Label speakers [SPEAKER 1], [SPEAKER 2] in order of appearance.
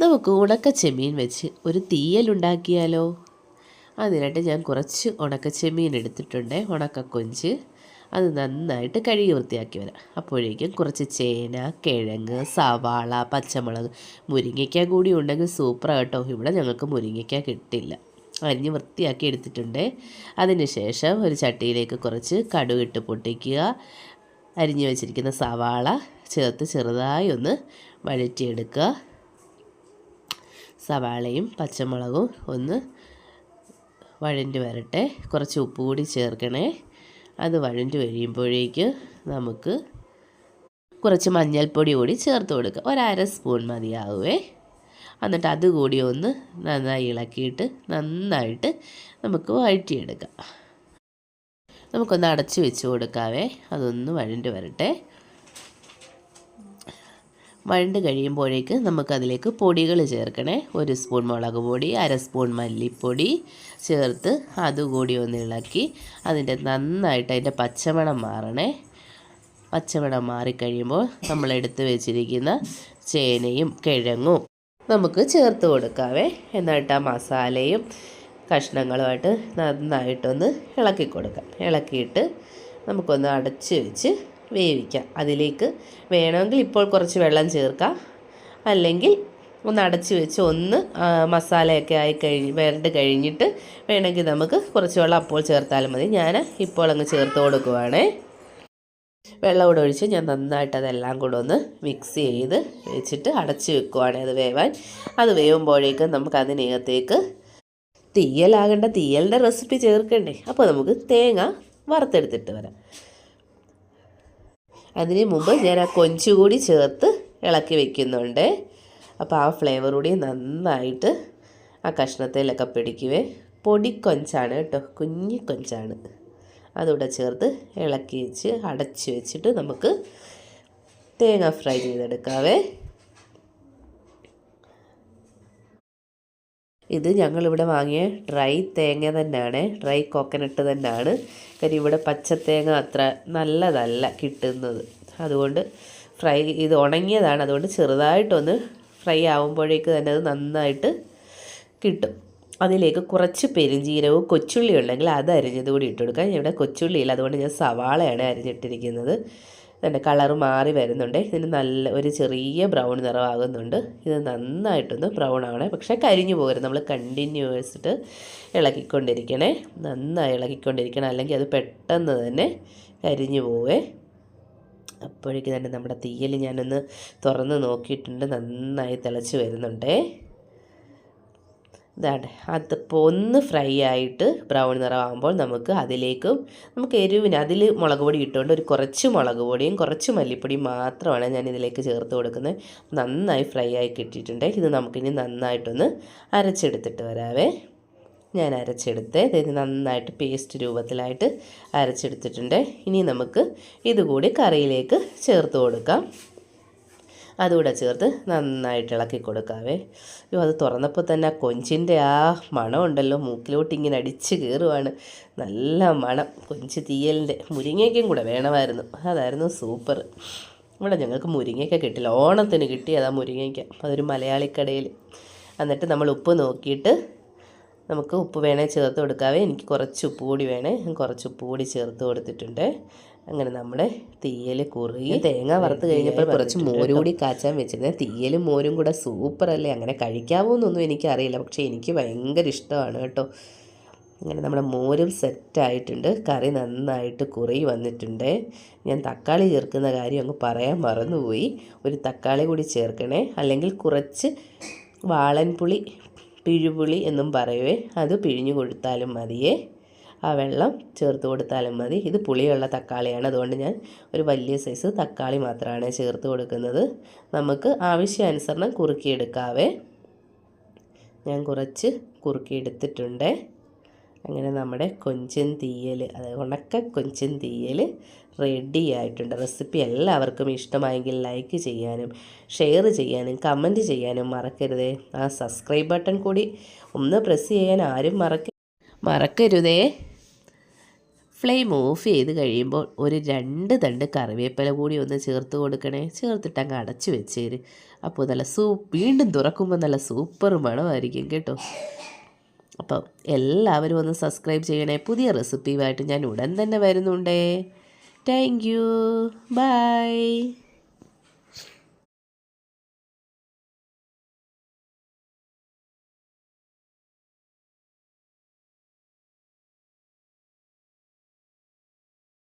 [SPEAKER 1] നമുക്ക് ഉണക്ക ചെമ്മീൻ വെച്ച് ഒരു തീയലുണ്ടാക്കിയാലോ? അതിനായിട്ട് ഞാൻ കുറച്ച് ഉണക്ക ചെമ്മീൻ എടുത്തിട്ടുണ്ട്. ഉണക്ക കൊഞ്ച്. അത് നന്നായിട്ട് കഴുകി വൃത്തിയാക്കി വരാം. അപ്പോഴേക്കും കുറച്ച് ചേന കിഴങ്ങ് സവാള പച്ചമുളക് മുരിങ്ങയ്ക്ക കൂടി ഉണ്ടെങ്കിൽ സൂപ്പർ കേട്ടോ ഇവിടെ ഞങ്ങൾക്ക് മുരിങ്ങയ്ക്ക കിട്ടില്ല. അരിഞ്ഞ് വൃത്തിയാക്കി എടുത്തിട്ടുണ്ട്. അതിനുശേഷം ഒരു ചട്ടിയിലേക്ക് കുറച്ച് കടുകിട്ട് പൊട്ടിക്കുക. അരിഞ്ഞു വെച്ചിരിക്കുന്ന സവാള ചേർത്ത് ചെറുതായി ഒന്ന് വഴറ്റിയെടുക്കുക. സവാളയും പച്ചമുളകും ഒന്ന് വഴണ്ട് വരട്ടെ. കുറച്ച് ഉപ്പ് കൂടി ചേർക്കണേ. അത് വഴണ്ട് കഴിയുമ്പോഴേക്ക് നമുക്ക് കുറച്ച് മഞ്ഞൾപ്പൊടി കൂടി ചേർത്ത് കൊടുക്കുക ഒരര സ്പൂൺ മതിയാവുമേ എന്നിട്ട് അതുകൂടി ഒന്ന് നന്നായി ഇളക്കിയിട്ട് നന്നായിട്ട് നമുക്ക് വഴറ്റിയെടുക്കാം. നമുക്കൊന്ന് അടച്ചു വെച്ച് കൊടുക്കാവേ. അതൊന്ന് വഴണ്ട് വരട്ടെ. വഴണ്ട് കഴിയുമ്പോഴേക്ക് നമുക്കതിലേക്ക് പൊടികൾ ചേർക്കണേ. ഒരു സ്പൂൺ മുളക് പൊടി അര സ്പൂൺ മല്ലിപ്പൊടി ചേർത്ത് അതുകൂടി ഒന്ന് ഇളക്കി അതിന്റെ നന്നായിട്ട് അതിന്റെ പച്ചമണം മാറണേ. പച്ചമണം മാറിക്കഴിയുമ്പോൾ നമ്മൾ എടുത്തു വെച്ചിരിക്കുന്ന ചേനയും കിഴങ്ങും നമുക്ക് ചേർത്ത് കൊടുക്കാവേ. എന്നിട്ട് ആ മസാലയും കഷ്ണങ്ങളുമായിട്ട് നന്നായിട്ടൊന്ന് ഇളക്കി കൊടുക്കാം. ഇളക്കിയിട്ട് നമുക്കൊന്ന് അടച്ച് വെച്ച് വേവിക്കാം. അതിലേക്ക് വേണമെങ്കിൽ ഇപ്പോൾ കുറച്ച് വെള്ളം ചേർക്കാം. അല്ലെങ്കിൽ ഒന്ന് അടച്ച് വെച്ച് ഒന്ന് മസാലയൊക്കെ ആയി കഴിഞ്ഞ് വരണ്ട് കഴിഞ്ഞിട്ട് വേണമെങ്കിൽ നമുക്ക് കുറച്ച് വെള്ളം അപ്പോൾ ചേർത്താലും മതി. ഞാൻ ഇപ്പോൾ അങ്ങ് ചേർത്ത് കൊടുക്കുവാണേ. വെള്ളം കൂടെ ഒഴിച്ച് ഞാൻ നന്നായിട്ട് അതെല്ലാം കൂടെ ഒന്ന് മിക്സ് ചെയ്ത് വെച്ചിട്ട് അടച്ച് വെക്കുവാണ് അത് വേവാൻ. അത് വേവുമ്പോഴേക്കും നമുക്ക് അതിനകത്തേക്ക് തീയലാകേണ്ട തീയലിന്റെ റെസിപ്പി ചേർക്കണ്ടേ? അപ്പോൾ നമുക്ക് തേങ്ങ വറുത്തെടുത്തിട്ട് വരാം. അതിന് മുമ്പ് ഞാൻ ആ കൊഞ്ചുകൂടി ചേർത്ത് ഇളക്കി വെക്കുന്നുണ്ട്. അപ്പോൾ ആ ഫ്ലേവർ കൂടി നന്നായിട്ട് ആ കഷ്ണത്തിലൊക്കെ പിടിക്കുവേ. പൊടിക്കൊഞ്ചാണ് കേട്ടോ കുഞ്ഞി കൊഞ്ചാണ്. അതുകൂടെ ചേർത്ത് ഇളക്കി വെച്ച് അടച്ച് വെച്ചിട്ട് നമുക്ക് തേങ്ങ ഫ്രൈ ചെയ്തെടുക്കാവേ. ഇത് ഞങ്ങളിവിടെ വാങ്ങിയ ഡ്രൈ തേങ്ങ തന്നെയാണ്. ഡ്രൈ കോക്കനട്ട് തന്നെയാണ്. കാര്യം ഇവിടെ തേങ്ങ അത്ര നല്ലതല്ല കിട്ടുന്നത്. അതുകൊണ്ട് ഫ്രൈ ഇത് ഉണങ്ങിയതാണ്. അതുകൊണ്ട് ചെറുതായിട്ടൊന്ന് ഫ്രൈ ആകുമ്പോഴേക്ക് തന്നെ അത് നന്നായിട്ട് കിട്ടും. അതിലേക്ക് കുറച്ച് പെരുംജീരകവും കൊച്ചുള്ളി ഉണ്ടെങ്കിൽ അത് അരിഞ്ഞത് കൂടി ഇട്ട് കൊടുക്കാം. ഇവിടെ കൊച്ചുള്ളിയില്ല. അതുകൊണ്ട് ഞാൻ സവാളയാണ് അരിഞ്ഞിട്ടിരിക്കുന്നത്. ഇതിന്റെ കളർ മാറി വരുന്നുണ്ട്. ഇതിന് നല്ല ഒരു ചെറിയ ബ്രൗൺ നിറമാകുന്നുണ്ട്. ഇത് നന്നായിട്ടൊന്ന് ബ്രൗൺ ആവണേ. പക്ഷേ കരിഞ്ഞു പോകരുത്. നമ്മൾ കണ്ടിന്യൂസിട്ട് ഇളക്കിക്കൊണ്ടിരിക്കണേ നന്നായി ഇളക്കിക്കൊണ്ടിരിക്കണം അല്ലെങ്കിൽ അത് പെട്ടെന്ന് തന്നെ കരിഞ്ഞു പോവേ. അപ്പോഴേക്കും തന്നെ നമ്മുടെ തീയൽ ഞാനൊന്ന് തുറന്ന് നോക്കിയിട്ടുണ്ട്. നന്നായി തിളച്ച് വരുന്നുണ്ടേ. ഇതാണ്. അതിപ്പോൾ ഒന്ന് ഫ്രൈ ആയിട്ട് ബ്രൗൺ നിറമാകുമ്പോൾ നമുക്ക് അതിലേക്കും നമുക്ക് എരിവിന് അതിൽ മുളക് പൊടി ഇട്ടുകൊണ്ട് ഒരു കുറച്ച് മുളക് പൊടിയും കുറച്ച് മല്ലിപ്പൊടിയും മാത്രമാണ് ഞാൻ ഇതിലേക്ക് ചേർത്ത് കൊടുക്കുന്നത്. നന്നായി ഫ്രൈ ആയി കിട്ടിയിട്ടുണ്ട്. ഇത് നമുക്കിനി നന്നായിട്ടൊന്ന് അരച്ചെടുത്തിട്ട് വരാവേ. ഞാൻ അരച്ചെടുത്ത് ഇത് നന്നായിട്ട് പേസ്റ്റ് രൂപത്തിലായിട്ട് അരച്ചെടുത്തിട്ടുണ്ട്. ഇനി നമുക്ക് ഇതുകൂടി കറിയിലേക്ക് ചേർത്ത് കൊടുക്കാം. അതുകൂടെ ചേർത്ത് നന്നായിട്ട് ഇളക്കി കൊടുക്കാവേ. അയ്യോ അത് തുറന്നപ്പോൾ തന്നെ ആ കൊഞ്ചിന്റെ ആ മണമുണ്ടല്ലോ മൂക്കിലോട്ട് ഇങ്ങനെ അടിച്ച് കയറുവാണ്. നല്ല മണം. കൊഞ്ച് തീയലിന്റെ മുരിങ്ങയ്ക്കും കൂടെ വേണമായിരുന്നു. അതായിരുന്നു സൂപ്പർ. ഇവിടെ ഞങ്ങൾക്ക് മുരിങ്ങയ്ക്ക കിട്ടില്ല. ഓണത്തിന് കിട്ടിയതാ മുരിങ്ങയ്ക്ക. അതൊരു മലയാളിക്കടയിൽ. എന്നിട്ട് നമ്മൾ ഉപ്പ് നോക്കിയിട്ട് നമുക്ക് ഉപ്പ് വേണേൽ ചേർത്ത് കൊടുക്കാവേ. എനിക്ക് കുറച്ച് ഉപ്പ് കൂടി വേണേ. കുറച്ച് ഉപ്പ് കൂടി ചേർത്ത് കൊടുത്തിട്ടുണ്ട്. അങ്ങനെ നമ്മുടെ തീയൽ കുറുകി തേങ്ങ വറുത്ത് കഴിഞ്ഞപ്പോൾ കുറച്ച് മോരും കൂടി കാച്ചാൻ വെച്ചിരുന്നത് തീയലും മോരും കൂടെ സൂപ്പറല്ലേ. അങ്ങനെ കഴിക്കാവോ എന്നൊന്നും എനിക്കറിയില്ല. പക്ഷേ എനിക്ക് ഭയങ്കര ഇഷ്ടമാണ് കേട്ടോ. അങ്ങനെ നമ്മുടെ മോരും സെറ്റായിട്ടുണ്ട്. കറി നന്നായിട്ട് കുറി വന്നിട്ടുണ്ട്. ഞാൻ തക്കാളി ചേർക്കുന്ന കാര്യം അങ്ങ് പറയാൻ മറന്നുപോയി. ഒരു തക്കാളി കൂടി ചേർക്കണേ. അല്ലെങ്കിൽ കുറച്ച് വാളൻപുളി പിഴുപുളി എന്നും പറയുവേ. അത് പിഴിഞ്ഞു കൊടുത്താലും മതിയേ. ആ വെള്ളം ചേർത്ത് കൊടുത്താലും മതി. ഇത് പുളിയുള്ള തക്കാളിയാണ്. അതുകൊണ്ട് ഞാൻ ഒരു വലിയ സൈസ് തക്കാളി മാത്രമാണ് ചേർത്ത് കൊടുക്കുന്നത്. നമുക്ക് ആവശ്യാനുസരണം കുറുക്കിയെടുക്കാവേ. ഞാൻ കുറച്ച് കുറുക്കിയെടുത്തിട്ടുണ്ട്. അങ്ങനെ നമ്മുടെ കൊഞ്ചൻ തീയൽ അതായത് ഉണക്ക കൊഞ്ചൻ തീയൽ റെഡി ആയിട്ടുണ്ട്. റെസിപ്പി എല്ലാവർക്കും ഇഷ്ടമായെങ്കിൽ ലൈക്ക് ചെയ്യാനും ഷെയർ ചെയ്യാനും കമന്റ് ചെയ്യാനും മറക്കരുതേ. ആ സബ്സ്ക്രൈബ് ബട്ടൺ കൂടി ഒന്ന് പ്രസ് ചെയ്യാൻ ആരും മറക്ക മറക്കരുതേ. ഫ്ലെയിം ഓഫ് ചെയ്ത് കഴിയുമ്പോൾ ഒരു രണ്ട് തണ്ട് കറിവേപ്പില കൂടി ഒന്ന് ചേർത്ത് കൊടുക്കണേ. ചേർത്തിട്ട് അങ്ങ് അടച്ച് വെച്ചേര്. അപ്പോൾ നല്ല സൂപ്പ് വീണ്ടും തുറക്കുമ്പോൾ നല്ല സൂപ്പർ മണമായിരിക്കും കേട്ടോ. അപ്പം എല്ലാവരും ഒന്ന് സബ്സ്ക്രൈബ് ചെയ്യണേ. പുതിയ റെസിപ്പിയുമായിട്ട് ഞാൻ ഉടൻ തന്നെ വരുന്നുണ്ടേ. Thank you by